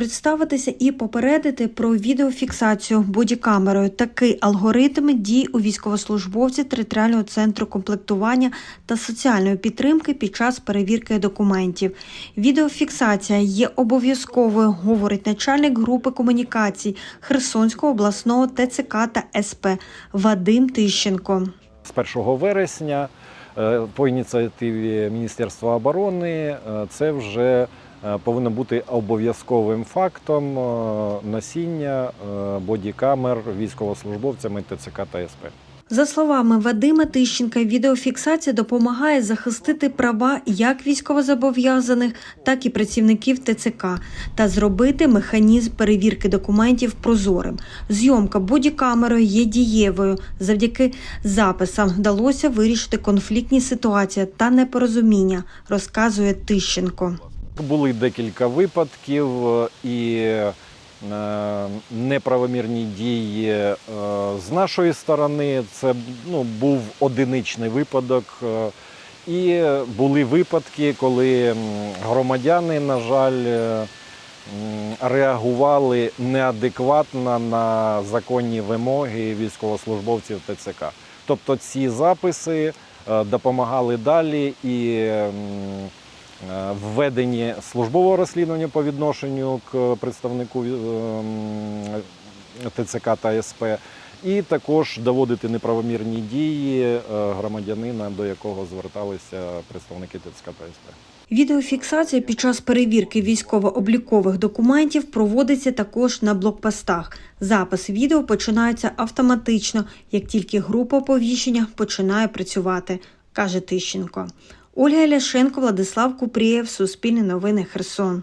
представитися і попередити про відеофіксацію бодікамерою. Такий алгоритм дій у військовослужбовців територіального центру комплектування та соціальної підтримки під час перевірки документів. Відеофіксація є обов'язковою, говорить начальник групи комунікацій Херсонського обласного ТЦК та СП Вадим Тищенко. З 1 вересня по ініціативі Міністерства оборони е, це вже е, повинно бути обов'язковим фактом е, носіння е, бодікамер військовослужбовцями ТЦК та СП. За словами Вадима Тищенка, відеофіксація допомагає захистити права як військовозобов'язаних, так і працівників ТЦК та зробити механізм перевірки документів прозорим. Зйомка бодікамерою є дієвою. Завдяки записам вдалося вирішити конфліктні ситуації та непорозуміння, розказує Тищенко. Були декілька випадків е, і е, неправомірні дії е, з нашої сторони. Це ну, був одиничний випадок. е, І були випадки, коли громадяни, на жаль, е, реагували неадекватно на законні вимоги військовослужбовців ТЦК. Тобто ці записи допомагали далі і введенні службового розслідування по відношенню к представнику ем, ТЦК та СП, і також доводити неправомірні дії е, громадянина, до якого зверталися представники ТЦК та СП. Відеофіксація під час перевірки військово-облікових документів проводиться також на блокпостах. Запис відео починається автоматично, як тільки група оповіщення починає працювати, каже Тищенко. Ольга Ляшенко, Владислав Купрієв, Суспільне новини Херсон.